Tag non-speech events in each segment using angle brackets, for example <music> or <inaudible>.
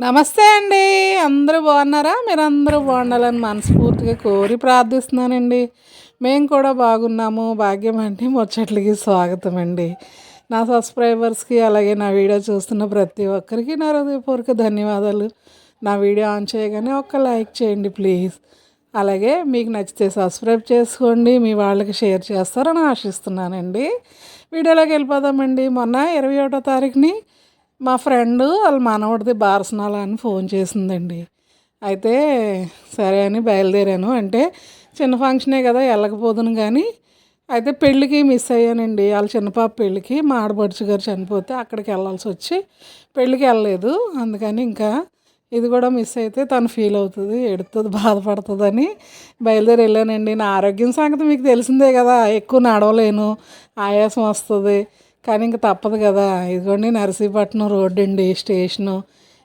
నమస్తే అండి. అందరూ బాగున్నారా? మీరు అందరూ బాగుండాలని మనస్ఫూర్తిగా కోరి ప్రార్థిస్తున్నానండి. మేము కూడా బాగున్నాము. భాగ్యం అంటే ముచ్చట్లకి స్వాగతం అండి. నా సబ్స్క్రైబర్స్కి అలాగే నా వీడియో చూస్తున్న ప్రతి ఒక్కరికి నా హృదయపూర్వక ధన్యవాదాలు. నా వీడియో ఆన్ చేయగానే ఒక్క లైక్ చేయండి ప్లీజ్. అలాగే మీకు నచ్చితే సబ్స్క్రైబ్ చేసుకోండి. మీ వాళ్ళకి షేర్ చేస్తారని ఆశిస్తున్నానండి. వీడియోలోకి వెళ్ళిపోదామండి. మొన్న ఇరవై ఒకటో తారీఖుని మా ఫ్రెండ్ వాళ్ళ మనవడిది బారసనాల అని ఫోన్ చేసిందండి. అయితే సరే అని బయలుదేరాను. అంటే చిన్న ఫంక్షనే కదా వెళ్ళకపోదును కానీ అయితే పెళ్ళికి మిస్ అయ్యానండి. వాళ్ళ చిన్నపాప పెళ్ళికి మా ఆడపడుచు గారు చనిపోతే అక్కడికి వెళ్ళాల్సి వచ్చి పెళ్ళికి వెళ్ళలేదు. అందుకని ఇంకా ఇది కూడా మిస్ అయితే తను ఫీల్ అవుతుంది ఎడుతుంది బాధపడుతుందని బయలుదేరి వెళ్ళానండి. నా ఆరోగ్యం సంగతి మీకు తెలిసిందే కదా ఎక్కువ నడవలేను ఆయాసం వస్తుంది. కానీ ఇంక తప్పదు కదా. ఇదిగోండి నరసీపట్నం రోడ్డు అండి స్టేషను.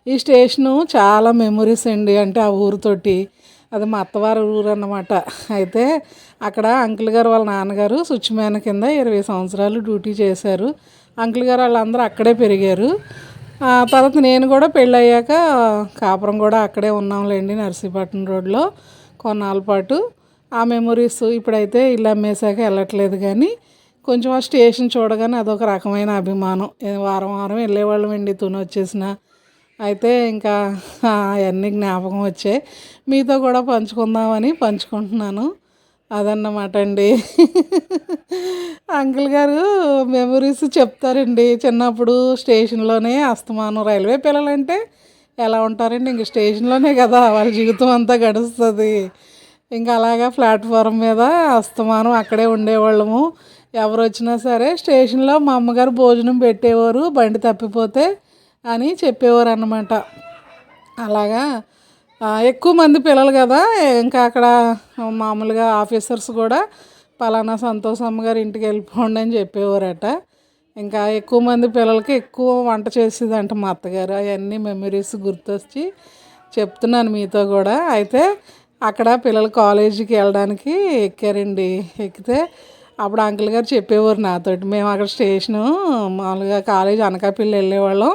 ఈ స్టేషను చాలా మెమొరీస్ అండి అంటే ఆ ఊరితోటి. అది మా అత్తవారి ఊరు అన్నమాట. అయితే అక్కడ అంకుల్ గారు వాళ్ళ నాన్నగారు సుచ్చిమేన కింద ఇరవై సంవత్సరాలు డ్యూటీ చేశారు. అంకుల్ గారు వాళ్ళందరూ అక్కడే పెరిగారు. ఆ తర్వాత నేను కూడా పెళ్ళయ్యాక కాపురం కూడా అక్కడే ఉన్నాంలేండి నర్సీపట్నం రోడ్లో కొన్నాళ్ళ పాటు. ఆ మెమొరీస్ ఇప్పుడైతే ఇల్లు అమ్మేశాక వెళ్ళట్లేదు కానీ కొంచెం ఆ స్టేషన్ చూడగానే అదొక రకమైన అభిమానం. వారం వారం వెళ్ళేవాళ్ళం అండి తుని వచ్చేసిన. అయితే ఇంకా అవన్నీ జ్ఞాపకం వచ్చాయి మీతో కూడా పంచుకుందామని పంచుకుంటున్నాను. అదన్నమాట అండి. అంకుల్ గారు మెమరీస్ చెప్తారండి. చిన్నప్పుడు స్టేషన్లోనే అస్తమానం రైల్వే పిల్లలంటే ఎలా ఉంటారండి? ఇంక స్టేషన్లోనే కదా వాళ్ళ జీవితం అంతా గడుస్తుంది. ఇంకా అలాగా ప్లాట్ఫారం మీద అస్తమానం అక్కడే ఉండేవాళ్ళము. ఎవరు వచ్చినా సరే స్టేషన్లో మా అమ్మగారు భోజనం పెట్టేవారు బండి తప్పిపోతే అని చెప్పేవారు అన్నమాట అలాగా ఎక్కువ మంది పిల్లలు కదా ఇంకా అక్కడ మామూలుగా ఆఫీసర్స్ కూడా పలానా సంతోషమ్మ గారి ఇంటికి వెళ్ళిపోండి అని చెప్పేవారట. ఇంకా ఎక్కువ మంది పిల్లలకి ఎక్కువ వంట చేసేదంట మా అత్తగారు. అవన్నీ మెమరీస్ గుర్తొచ్చి చెప్తున్నాను మీతో కూడా. అయితే అక్కడ పిల్లలు కాలేజీకి వెళ్ళడానికి ఎక్కారండి. ఎక్కితే అప్పుడు అంకుల్ గారు చెప్పేవారు నాతోటి. మేము అక్కడ స్టేషను మామూలుగా కాలేజ్ అనకాపల్లి వెళ్ళేవాళ్ళం.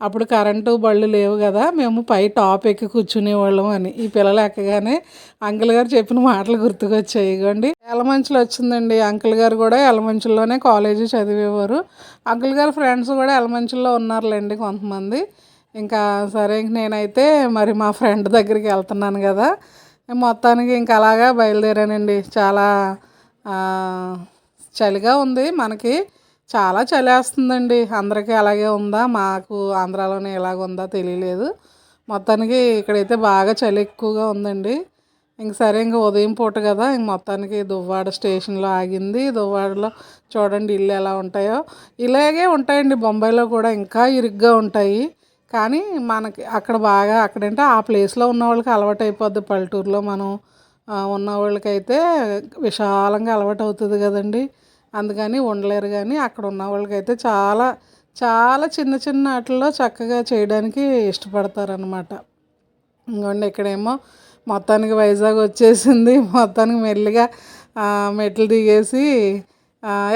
అప్పుడు కరెంటు బళ్ళు లేవు కదా మేము పై టాప్ ఎక్కి కూర్చునేవాళ్ళం అని. ఈ పిల్లలు ఎక్కగానే అంకుల్ గారు చెప్పిన మాటలు గుర్తుకొచ్చాయి. ఇగోండి. ఎలమంచులు వచ్చిందండి. అంకుల్ గారు కూడా ఎలమంచుల్లోనే కాలేజీ చదివేవారు. అంకుల్ గారు ఫ్రెండ్స్ కూడా ఎలమంచుల్లో ఉన్నారులేండి కొంతమంది. ఇంకా సరే ఇంక నేనైతే మరి మా ఫ్రెండ్ దగ్గరికి వెళ్తున్నాను కదా. మొత్తానికి ఇంకా అలాగా బయలుదేరానండి. చాలా చలిగా ఉంది. మనకి చాలా చలి వేస్తుందండి. అందరికీ అలాగే ఉందా? మాకు ఆంధ్రాలోనే ఎలాగ ఉందా తెలియలేదు. మొత్తానికి ఇక్కడైతే బాగా చలి ఎక్కువగా ఉందండి. ఇంక సరే ఇంక ఉదయం పూట కదా ఇంక మొత్తానికి దువ్వాడ స్టేషన్లో ఆగింది. దువ్వాడలో చూడండి ఇల్లు ఎలా ఉంటాయో. ఇలాగే ఉంటాయండి. బొంబాయిలో కూడా ఇంకా ఇరుగ్గా ఉంటాయి. కానీ మనకి అక్కడ బాగా అక్కడంటే ఆ ప్లేస్లో ఉన్న వాళ్ళకి అలవాటు అయిపోద్ది పల్లెటూరులో మనం ఉన్న వాళ్ళకైతే విశాలంగా అలవాటు అవుతుంది కదండి. అందుకని ఉండలేరు కానీ అక్కడ ఉన్న వాళ్ళకైతే చాలా చాలా చిన్న చిన్న వాటిల్లో చక్కగా చేయడానికి ఇష్టపడతారనమాట ఇంకోండి ఇక్కడేమో మొత్తానికి వైజాగ్ వచ్చేసింది. మొత్తానికి మెల్లిగా మెట్లు దిగేసి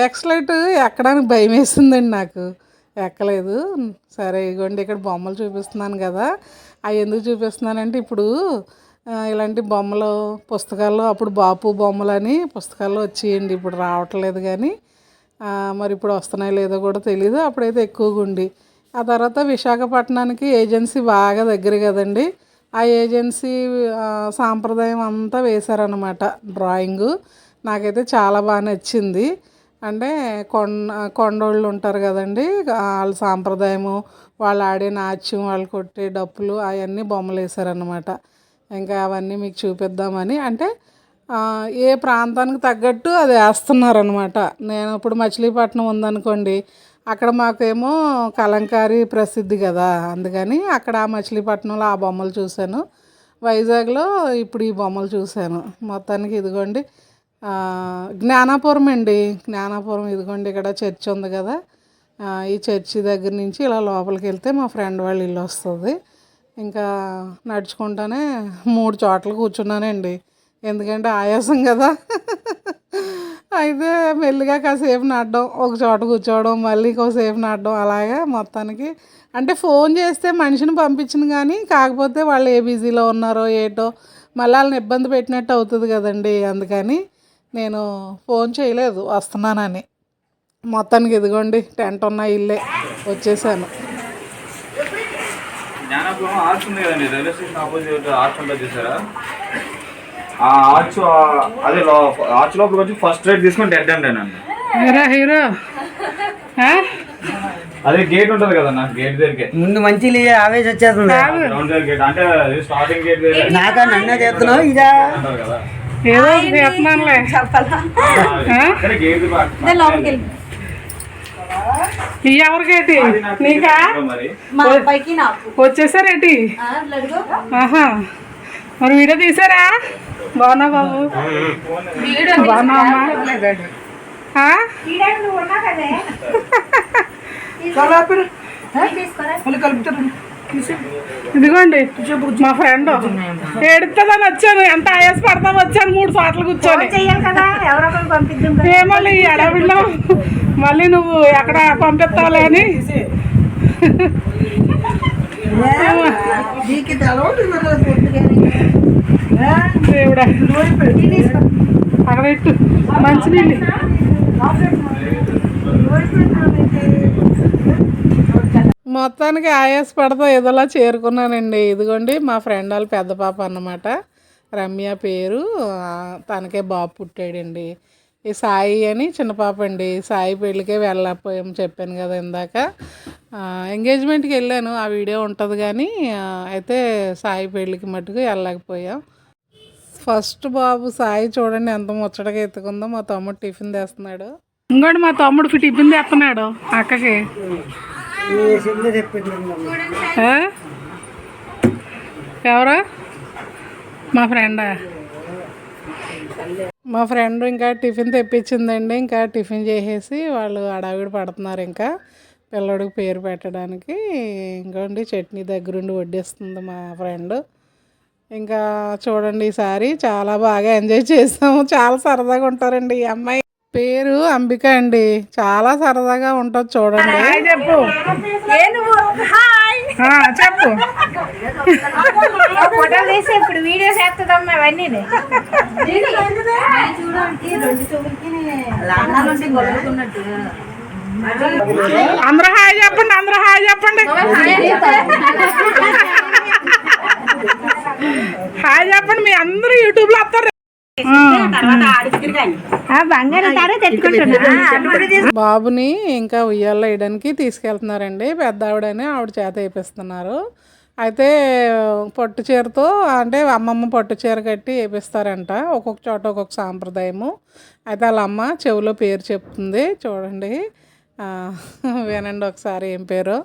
ఎక్సలైట్ ఎక్కడానికి భయం వేసిందండి నాకు. ఎక్కలేదు. సరే ఇగోండి ఇక్కడ బొమ్మలు చూపిస్తున్నాను కదా. అవి ఎందుకు చూపిస్తున్నానంటే ఇప్పుడు ఇలాంటి బొమ్మలు పుస్తకాల్లో అప్పుడు బాపు బొమ్మలు అని పుస్తకాల్లో వచ్చేయండి. ఇప్పుడు రావట్లేదు కానీ మరి ఇప్పుడు వస్తున్నాయో లేదో కూడా తెలియదు అప్పుడైతే ఎక్కువగా ఉండి. ఆ తర్వాత విశాఖపట్నానికి ఏజెన్సీ బాగా దగ్గర కదండి. ఆ ఏజెన్సీ సాంప్రదాయం అంతా వేశారనమాట డ్రాయింగు. నాకైతే చాలా బాగా నచ్చింది. అంటే కొండ కొండోళ్ళు ఉంటారు కదండి వాళ్ళ సాంప్రదాయము వాళ్ళు ఆడే నాట్యం వాళ్ళు కొట్టే డప్పులు అవన్నీ బొమ్మలు వేశారనమాట ఇంకా అవన్నీ మీకు చూపిద్దామని. అంటే ఏ ప్రాంతానికి తగ్గట్టు అది వేస్తున్నారనమాట నేను ఇప్పుడు మచిలీపట్నం ఉందనుకోండి అక్కడ మాకేమో కలంకారీ ప్రసిద్ధి కదా. అందుకని అక్కడ ఆ మచిలీపట్నంలో ఆ బొమ్మలు చూశాను. వైజాగ్లో ఇప్పుడు ఈ బొమ్మలు చూశాను. మొత్తానికి ఇదిగోండి జ్ఞానాపురం అండి. జ్ఞానాపురం ఇదిగోండి ఇక్కడ చర్చ్ ఉంది కదా. ఈ చర్చి దగ్గర నుంచి ఇలా లోపలికి వెళ్తే మా ఫ్రెండ్ వాళ్ళ ఇల్లు వస్తుంది. ఇంకా నడుచుకుంటానే మూడు చోట్ల కూర్చున్నానండి. ఎందుకంటే ఆయాసం కదా. అయితే మెల్లిగా కాసేపు నడడం ఒక చోట కూర్చోవడం మళ్ళీ కాసేపు నడడం అలాగా మొత్తానికి. అంటే ఫోన్ చేస్తే మనిషిని పంపించిన కానీ కాకపోతే వాళ్ళు ఏ బిజీలో ఉన్నారో ఏటో మళ్ళీ వాళ్ళని ఇబ్బంది పెట్టినట్టు అవుతుంది కదండి. అందుకని నేను ఫోన్ చేయలేదు వస్తున్నానని. మొత్తానికి ఇదిగోండి టెంట్ ఉన్న ఇల్లే వచ్చేసాను. ఆర్చ్ ఉంది కదండి రైల్వే స్టేషన్ ఆపోజిట్ ఆర్చ్ ఉంటుంది చూసారా ఆ ఆర్చ్ అదే లో ఆర్చ్ లోపలికి వచ్చి ఫస్ట్ రైట్ తీసుకొని డెడ్ అండి అండి హీరో హీరో. అదే గేట్ ఉంటుంది కదన్న గేట్ దగ్గరికి. ముందు మంచి ఆవేశ వచ్చేస్తుంది. గ్రౌండ్ గేట్ అంటే స్టార్టింగ్ గేట్ దగ్గర. నాకా నన్నే చెప్తున్నావు ఇదా? కదా. ఏదో చెప్తున్నానులే అక్కడ గేట్ ఈ ఎవరికేటి నీకా? వచ్చేసారేటి ఆహా. మరి వీడియో తీసారా? బాగున్నా బాబు. బాగున్నావమ్మా ఆ? <laughs> ఇదిగోండి మా ఫ్రెండ్. ఏడుతుందని వచ్చాను ఎంత ఆయాస పడతాం వచ్చాను మూడు సార్లు కూర్చొని. చెయ్యాలి కదా ఎవరో ఒకరు పంపిద్దాం ఏ మళ్ళీ ఈ అడవిలో మళ్ళీ నువ్వు ఎక్కడ పంపిస్తావులే అని? దేవుడా. అక్కడ ఇట్టు. మంచినీళ్ళు. మొత్తానికి ఆయాస్ పడతా ఏదోలా చేరుకున్నానండి. ఇదిగోండి మా ఫ్రెండ్ వాళ్ళ పెద్ద పాప అన్నమాట. రమ్య పేరు. తనకే బాబు పుట్టాడండి. ఈ సాయి అని చిన్న పాప అండి. సాయి పెళ్ళికే వెళ్ళకపోయాం చెప్పాను కదా ఇందాక. ఎంగేజ్మెంట్కి వెళ్ళాను. ఆ వీడియో ఉంటుంది కానీ అయితే సాయి పెళ్ళికి మట్టుకు వెళ్ళలేకపోయాం. ఫస్ట్ బాబు సాయి చూడండి ఎంత ముచ్చటగా ఎత్తుకుందో మా తమ్ముడు టిఫిన్ తెస్తున్నాడు. ఇంకోటి మా తమ్ముడు టిఫిన్ తెస్తున్నాడు అక్కకి? ఎవరు? మా ఫ్రెండా? మా ఫ్రెండ్ ఇంకా టిఫిన్ తెప్పించిందండి. ఇంకా టిఫిన్ చేసేసి వాళ్ళు అడావిడి పడుతున్నారు ఇంకా. పిల్లడికి పేరు పెట్టడానికి. ఇంకోండి చట్నీ దగ్గరుండి వడ్డిస్తుంది మా ఫ్రెండ్. ఇంకా చూడండి ఈసారి చాలా బాగా ఎంజాయ్ చేసాము. చాలా సరదాగా ఉంటారండి ఈ అమ్మాయి. పేరు అంబిక అండి. చాలా సరదాగా ఉంటుంది చూడండి. చెప్పు. చెప్పు. ఫోటో తీసి ఇప్పుడు వీడియో చేస్తుందమ్మా అవన్నీ అందరూ హాయ్ చెప్పండి అందరూ హాయ్ చెప్పండి. హాయ్ చెప్పండి మీ అందరూ యూట్యూబ్లో వస్తారు. బాబుని ఇంకా ఉయ్యాల్లో వేయడానికి తీసుకెళ్తున్నారండి. పెద్ద ఆవిడని ఆవిడ చేత వేపిస్తున్నారు. అయితే పట్టు చీరతో అంటే అమ్మమ్మ పట్టు చీర కట్టి వేపిస్తారంట. ఒక్కొక్క చోట ఒక్కొక్క సాంప్రదాయము. అయితే వాళ్ళ అమ్మ చెవిలో పేరు చెప్తుంది. చూడండి. ఆ, వినండి ఒకసారి ఏం పేరు.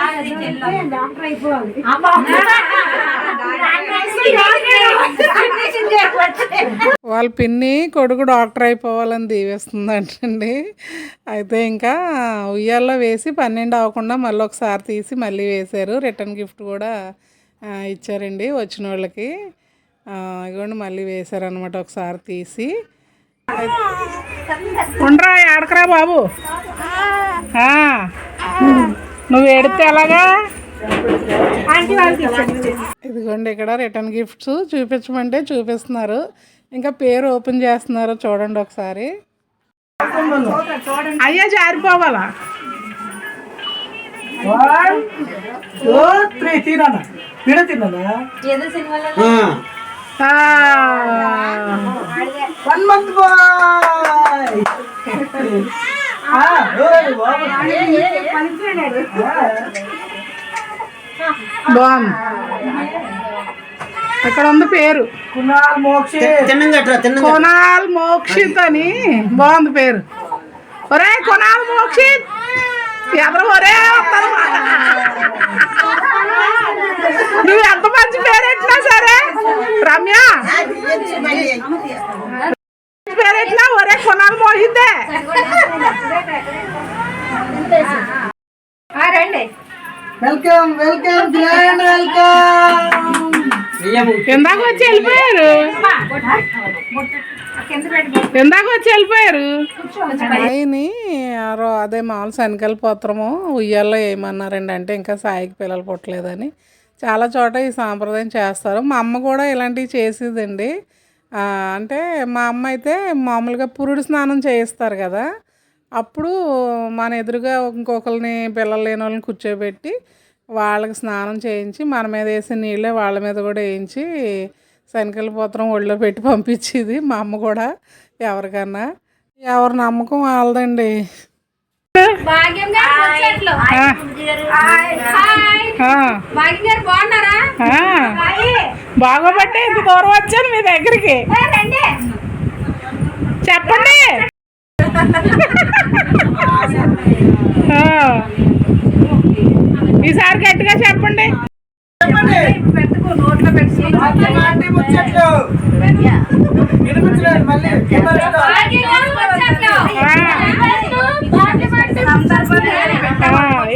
<laughs> వాళ్ళ పిన్ని కొడుకు డాక్టర్ అయిపోవాలని దీవిస్తుంది అంటండి అయితే ఇంకా ఉయ్యాల్లో వేసి పన్నెండు అవ్వకుండా మళ్ళీ ఒకసారి తీసి మళ్ళీ వేశారు. రిటర్న్ గిఫ్ట్ కూడా ఇచ్చారండి వచ్చిన వాళ్ళకి. ఆ, ఇదిగోండి మళ్ళీ వేశారనమాట ఒకసారి తీసి. ఉండరా ఆడకరా బాబు? ఆ, నువ్వు ఏడితే ఎలాగా? ఇదిగోండి ఇక్కడ రిటర్న్ గిఫ్ట్స్ చూపించమంటే చూపిస్తున్నారు. ఇంకా పేరు ఓపెన్ చేస్తున్నారు చూడండి ఒకసారి. అయ్యా జారిపోవాలా? వన్ మంత్ బాయ్ బాగుంది ఇక్కడ ఉంది పేరు? కునాల్ మోక్షే. తిన్నం కట్టరా తిన్నం కొనాల్ మోక్షిత్ అని బాగుంది పేరు. ఒరే కొనాల్ మోక్షిత్. ఎదర ఒరే. నువ్వు ఎంత మంచి పేరెట్టినా సరే. రమ్య. పేరెట్లా ఒరే కొనాలి మోహిద్దే వెల్కమ్ వెల్కమ్ గ్రాండ్ వెల్కమ్ వచ్చి వెళ్ళిపోయారు? ఇందాక వచ్చి వెళ్ళిపోయారు? సాయిని అదే మామూలు శనగల పత్రము ఉయ్యాల్లో వేయమన్నారండి. అంటే ఇంకా సాయికి పిల్లలు పుట్టలేదని. చాలా చోట ఈ సాంప్రదాయం చేస్తారు. మా అమ్మ కూడా ఇలాంటివి చేసేదండి. అంటే మా అమ్మ అయితే మామూలుగా పురుడు స్నానం చేయిస్తారు కదా. అప్పుడు మన ఎదురుగా ఇంకొకరిని పిల్లలు లేని వాళ్ళని కూర్చోబెట్టి వాళ్ళకి స్నానం చేయించి మన మీద వేసిన నీళ్ళే వాళ్ళ మీద కూడా వేయించి శనకల పత్రం ఒళ్ళో పెట్టి పంపించేది మా అమ్మ కూడా ఎవరికన్నా. ఎవరి నమ్మకం వాళ్ళదండి. బాగోబట్టే ఇంత దూరం వచ్చాను మీ దగ్గరికి. చెప్పండి. ఆ, ఈసారి గట్టిగా చెప్పండి. పెట్టుకో నోట్లో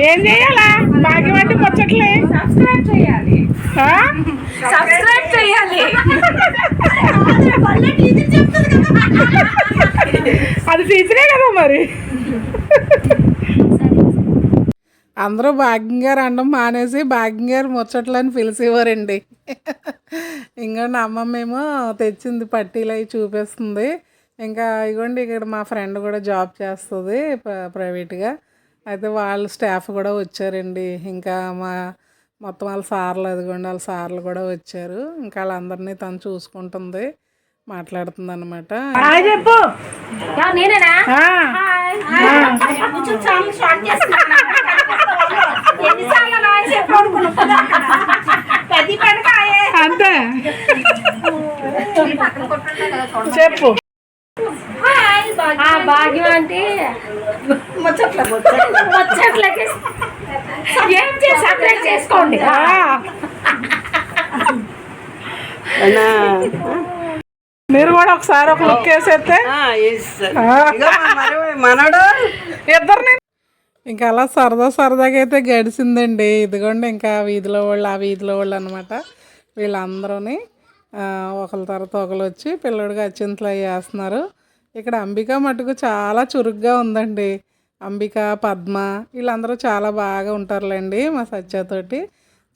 ఏం చేయాలా? భాగ్యం అంటే ముచ్చట్లే సబ్స్క్రైబ్ చేయాలి సబ్స్క్రైబ్ చేయాలి అది టీచరే కదా మరి. అందరూ భాగ్యం గారు అనడం మానేసి భాగ్యం గారు ముచ్చట్లని పిలిచేవారండి. ఇంకోండి అమ్మమ్మ ఏమో తెచ్చింది పట్టీలు అవి చూపిస్తుంది. ఇంకా ఇగోండి ఇక్కడ మా ఫ్రెండ్ కూడా జాబ్ చేస్తుంది ప్ర- ప్రైవేట్గా. అయితే వాళ్ళ స్టాఫ్ కూడా వచ్చారండి. ఇంకా మా మొత్తం వాళ్ళ సార్లు అదిగోండి వాళ్ళ సార్లు కూడా వచ్చారు. ఇంకా వాళ్ళందరినీ తను చూసుకుంటుంది మాట్లాడుతుంది అనమాట చెప్పు. నేనేనా ఆ. ఎన్నిసార్లు నా చెప్పు పెద్ద పెడకాయే అంతే. చెప్పు. ఆ భాగ్యం అంటే ముచ్చట్లకి. ఏం చేసి సపరేట్ చేసుకోండి. మీరు కూడా ఒకసారి ఒక లుక్ వేసేస్తే. మనడు. ఇద్దరిని ఇంకా అలా సరదా సరదాగా అయితే గడిచిందండి. ఇదిగోండి ఇంకా వీధిలో వాళ్ళు ఆ వీధిలో వాళ్ళు అనమాట వీళ్ళందరూని ఒకరి తర్వాత ఒకరు వచ్చి పిల్లడికి అత్యంతలు చేస్తున్నారు వేస్తున్నారు. ఇక్కడ అంబిక మటుకు చాలా చురుగ్గా ఉందండి. అంబిక పద్మ వీళ్ళందరూ చాలా బాగా ఉంటారులేండి మా సత్యతోటి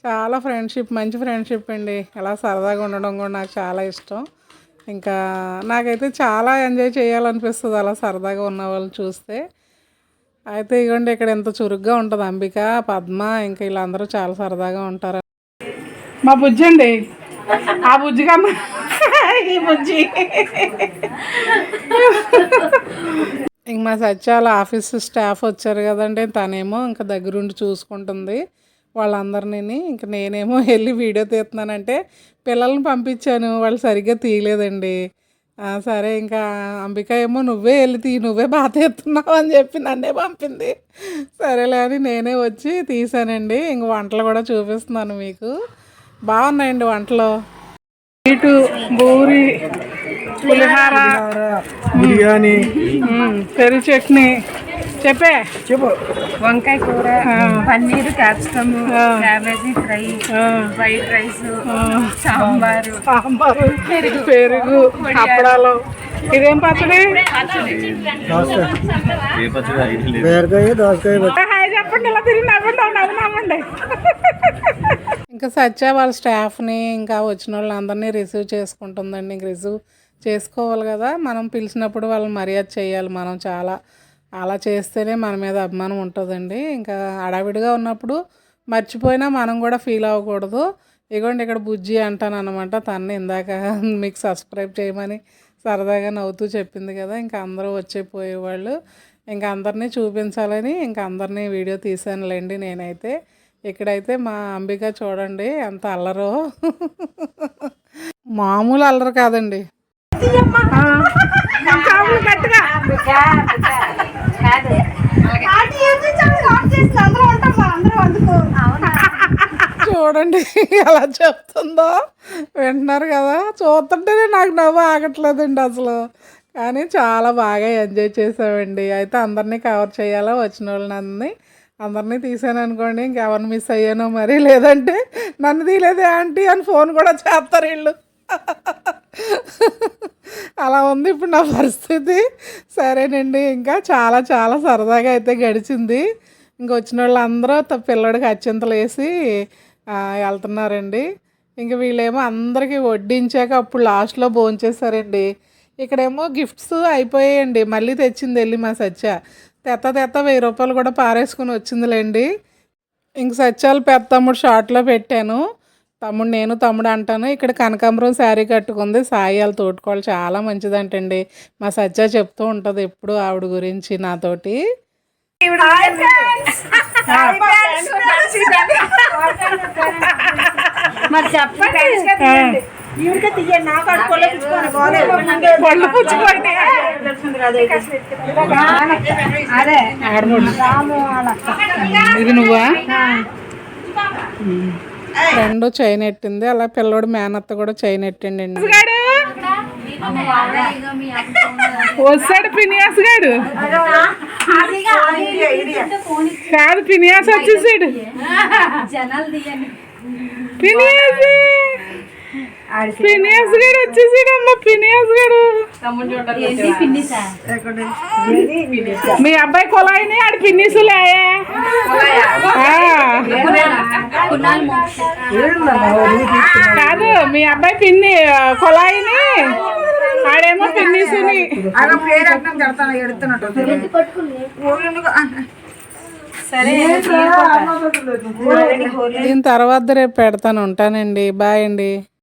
చాలా ఫ్రెండ్షిప్ మంచి ఫ్రెండ్షిప్ అండి. అలా సరదాగా ఉండడం కూడా నాకు చాలా ఇష్టం. ఇంకా నాకైతే చాలా ఎంజాయ్ చేయాలనిపిస్తుంది అలా సరదాగా ఉన్న వాళ్ళు చూస్తే. అయితే ఇగోండి ఇక్కడ ఎంత చురుగ్గా ఉంటుంది అంబిక పద్మ ఇంకా వీళ్ళందరూ చాలా సరదాగా ఉంటారు. మా బుజ్జి అండి? ఆ బుజ్జి కన్నా ఈ బుజ్జి. ఇంక మా సత్యాల ఆఫీస్ స్టాఫ్ వచ్చారు కదండి తనేమో ఇంకా దగ్గరుండి చూసుకుంటుంది వాళ్ళందరినీ ఇంక నేనేమో వెళ్ళి వీడియో తీస్తున్నానంటే పిల్లల్ని పంపించాను వాళ్ళు సరిగ్గా తీయలేదండి. సరే ఇంకా అంబిక ఏమో నువ్వే వెళ్ళి తీ నువ్వే బాగా తీస్తున్నావు అని చెప్పి నన్నే పంపింది. సరేలే అని నేనే వచ్చి తీసానండి. ఇంక వంటలు కూడా చూపిస్తున్నాను మీకు. బాగున్నాయండి వంటలు? ఇటు బూరి పులిహార బిర్యానీ పెరుగు చట్నీ. చెప్పే. చెప్పు. వంకాయ కూర paneer capsicum cabbage fry white rice sambar sambar పెరుగు అప్పడాలు. ఇదేం పచ్చడి? ఏ పచ్చడి ఐడియా లేదు. బీరకాయ దోసకాయ. హాయ్ చెప్పండి ఇలా తిరిగి నవ్వండి నవ్వు నవ్వండి. ఇంకా సత్య వాళ్ళ స్టాఫ్ని ఇంకా వచ్చిన వాళ్ళందరినీ రిసీవ్ చేసుకుంటుందండి. ఇంక రిసీవ్ చేసుకోవాలి కదా. మనం పిలిచినప్పుడు వాళ్ళని మర్యాద చేయాలి. మనం చాలా అలా చేస్తేనే మన మీద అభిమానం ఉంటుందండి. ఇంకా హడావిడిగా ఉన్నప్పుడు మర్చిపోయినా మనం కూడా ఫీల్ అవ్వకూడదు. ఇగోండి ఇక్కడ బుజ్జి అంటాను అనమాట తన్ని ఇందాక <laughs> మీకు సబ్స్క్రైబ్ చేయమని సరదాగా నవ్వుతూ చెప్పింది కదా ఇంకా అందరూ వచ్చే పోయేవాళ్ళు. ఇంకా అందరినీ చూపించాలని ఇంకా అందరినీ వీడియో తీసానులేండి నేనైతే. ఇక్కడైతే మా అంబిక చూడండి ఎంత అల్లరో. <laughs> మామూలు అల్లరు కాదండి. <laughs> ఆ, కాళ్ళు గట్టిగా కాదు చేసింది అందరూ ఉంటాం మా అందరూ అందుకు. అవునా. చూడండి ఎలా చెప్తుందో. వింటున్నారు కదా? చూస్తుంటేనే నాకు నవ్వు ఆగట్లేదండి అసలు. కానీ చాలా బాగా ఎంజాయ్ చేసామండి. అయితే అందరినీ కవర్ చేయాలా? వచ్చిన వాళ్ళని అందరినీ. అందరినీ తీసాను అనుకోండి ఇంకెవరిని మిస్ అయ్యానో మరి? లేదంటే నన్ను తీయలేదే ఆంటీ అని ఫోన్ కూడా చేస్తారు వీళ్ళు. అలా ఉంది ఇప్పుడు నా పరిస్థితి. సరేనండి ఇంకా చాలా చాలా సరదాగా అయితే గడిచింది. ఇంక వచ్చిన వాళ్ళందరూ త- పిల్లడికి అత్యంతలు వేసి వెళ్తున్నారండి. ఇంక వీళ్ళేమో అందరికీ వడ్డించాక అప్పుడు లాస్ట్లో భోంచేశారండి. ఇక్కడేమో గిఫ్ట్స్ అయిపోయాయండి. మళ్ళీ తెచ్చింది వెళ్ళి మా సత్య. తెత్త తెత్త వెయ్యి రూపాయలు కూడా పారేసుకుని వచ్చిందిలేండి. ఇంక సత్యాలు పెద్ద తమ్ముడు షార్ట్లో పెట్టాను. తమ్ముడు నేను తమ్ముడు అంటాను ఇక్కడ కనకాంబరం శారీ కట్టుకుంది. సాయి వాళ్ళ తోటికోళ్ళు చాలా మంచిదంటండి. మా సత్య చెప్తూ ఉంటుంది ఎప్పుడు ఆవిడ గురించి నాతోటి. మరి చెప్పండి. ఈవిడికే తీయండి. నాకు అడుకోలే పళ్ళు పుచ్చుకోండి. అదే. ఇది నువ్వా? రెండు చైన్ ఎట్టింది? అలా పిల్లోడు మేనత్త కూడా చైన్ ఎట్టిండి వస్తాడు పినియాస్ గాడు. కాదు పినియాస్ వచ్చేసాడు. పినియాస్ పినియాస్ గాడు వచ్చేసాడు అమ్మ పినియాస్ గాడు. మీ అబ్బాయి కొలాయిని ఆడి పిన్నిసులే కాదు మీ అబ్బాయి పిన్ని కొలాయిని ఆడేమో పిన్నిసుని దీని తర్వాత రేపు పెడతాను ఉంటానండి. బాయ్ అండి.